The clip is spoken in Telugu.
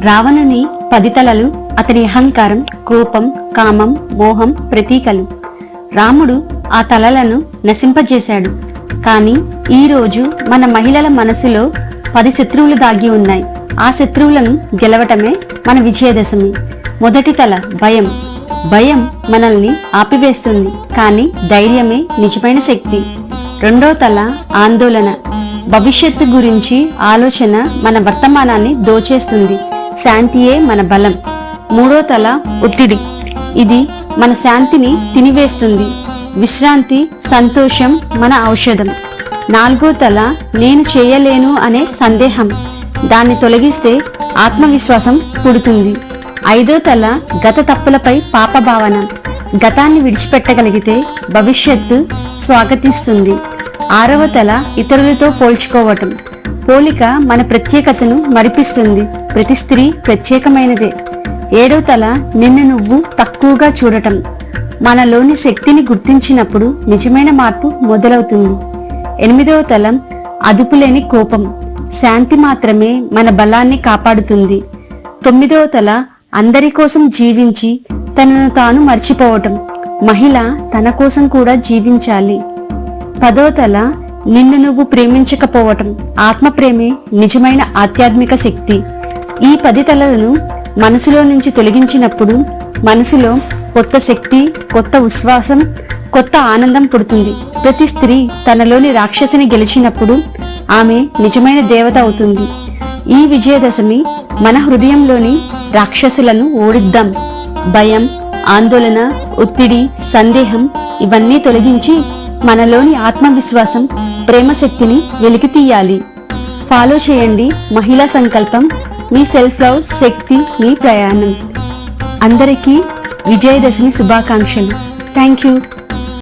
రావణుని పది తలలు అతని అహంకారం కోపం కామం మోహం ప్రతీకలు. రాముడు ఆ తలలను నశింపజేశాడు. కానీ ఈరోజు మన మహిళల మనసులో పది శత్రువులు దాగి ఉన్నాయి. ఆ శత్రువులను గెలవటమే మన విజయదశమి. మొదటి తల భయం. భయం మనల్ని ఆపివేస్తుంది. కానీ ధైర్యమే నిజమైన శక్తి. రెండో తల ఆందోళన. భవిష్యత్తు గురించి ఆలోచన మన వర్తమానాన్ని దోచేస్తుంది. శాంతియే మన బలం. మూడో తల ఒత్తిడి. ఇది మన శాంతిని తినివేస్తుంది. విశ్రాంతి సంతోషం మన ఔషధం. నాలుగో తల నేను చేయలేను అనే సందేహం. దాన్ని తొలగిస్తే ఆత్మవిశ్వాసం పుడుతుంది. ఐదో తల గత తప్పులపై పాప భావన గతాన్ని విడిచిపెట్టగలిగితే భవిష్యత్తు స్వాగతిస్తుంది. ఆరవ తల ఇతరులతో పోల్చుకోవటం. పోలిక మన ప్రత్యేకతను మరిపిస్తుంది. ప్రతి స్త్రీ ప్రత్యేకమైనదే. ఏడో తల నిన్ను నువ్వు తక్కువగా చూడటం. మనలోని శక్తిని గుర్తించినప్పుడు నిజమైన మార్పు మొదలవుతుంది. ఎనిమిదవ తలం అదుపులేని కోపం. శాంతి మాత్రమే మన బలాన్ని కాపాడుతుంది. తొమ్మిదవ తల అందరి కోసం జీవించి తనను తాను మర్చిపోవటం. మహిళ తన కోసం కూడా జీవించాలి. పదో తల నిన్ను నువ్వు ప్రేమించకపోవటం. ఆత్మప్రేమే నిజమైన ఆధ్యాత్మిక శక్తి. ఈ పది తలలను మనసులో నుంచి తొలగించినప్పుడు మనసులో కొత్త శక్తి కొత్త ఉశ్వాసం కొత్త ఆనందం పుడుతుంది. ప్రతి స్త్రీ తనలోని రాక్షసిని గెలిచినప్పుడు ఆమె నిజమైన దేవత అవుతుంది. ఈ విజయదశమి మన హృదయంలోని రాక్షసులను ఓడిద్దాం. భయం ఆందోళన ఒత్తిడి సందేహం ఇవన్నీ తొలగించి మనలోని ఆత్మవిశ్వాసం ప్రేమ శక్తిని వెలికి తీయాలి. ఫాలో చేయండి మహిళా సంకల్పం మీ సెల్ఫ్ లవ్ శక్తి మీ ప్రయాణం. అందరికీ విజయదశమి శుభాకాంక్షలు. Thank you.